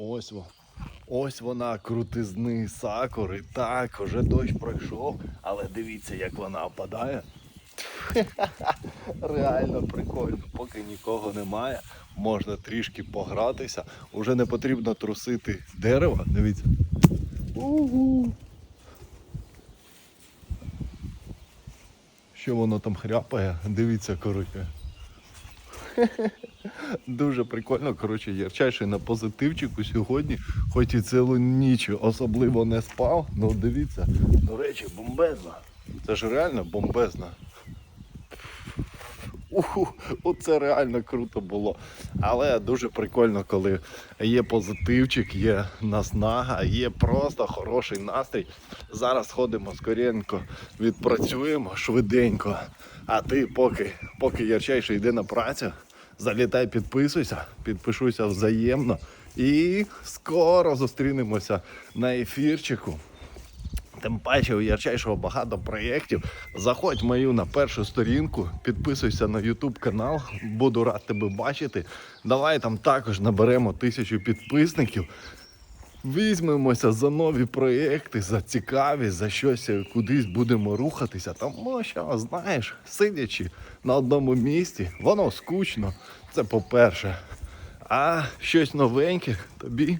Ось во. Ось вона, крутизни сакури. Так, уже дощ пройшов, але дивіться, як вона опадає. Реально прикольно, поки нікого немає, можна трішки погратися. Уже не потрібно трусити дерево. Дивіться. Угу. Що воно там хряпає? Дивіться, коротше. Дуже прикольно. Коротше, ярчайший на позитивчику сьогодні, хоч і цілу ніч особливо не спав. Ну дивіться, до речі, бомбезна. Це ж реально бомбезна. Уху, оце реально круто було. Але дуже прикольно, коли є позитивчик, є наснага, є просто хороший настрій. Зараз ходимо скоренько, відпрацюємо швиденько. А ти поки, поки ярчайший йде на працю, залітай, підписуйся, підпишуйся взаємно. І скоро зустрінемося на ефірчику. Тим паче у ярчайшого багато проєктів. Заходь мою на першу сторінку, підписуйся на YouTube канал, буду рад тебе бачити. Давай там також наберемо тисячу підписників. Візьмемося за нові проєкти, за цікаві, за щось кудись будемо рухатися. Тому що, знаєш, сидячи на одному місці, воно скучно. Це по-перше. А щось новеньке тобі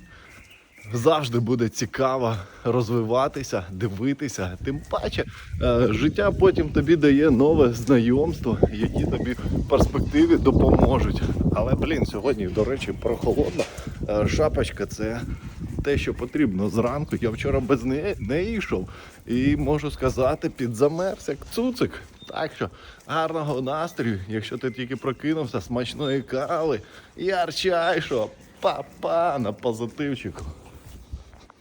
завжди буде цікаво розвиватися, дивитися. Тим паче, е, життя потім тобі дає нове знайомство, які тобі в перспективі допоможуть. Але, блін, сьогодні, до речі, прохолодно. Е, Шапочка це те, що потрібно зранку. Я вчора без неї не йшов. І можу сказати, підзамерз як цуцик. Так що гарного настрою, якщо ти тільки прокинувся, смачної кави, Ярчайшого, па-па на позитивчику.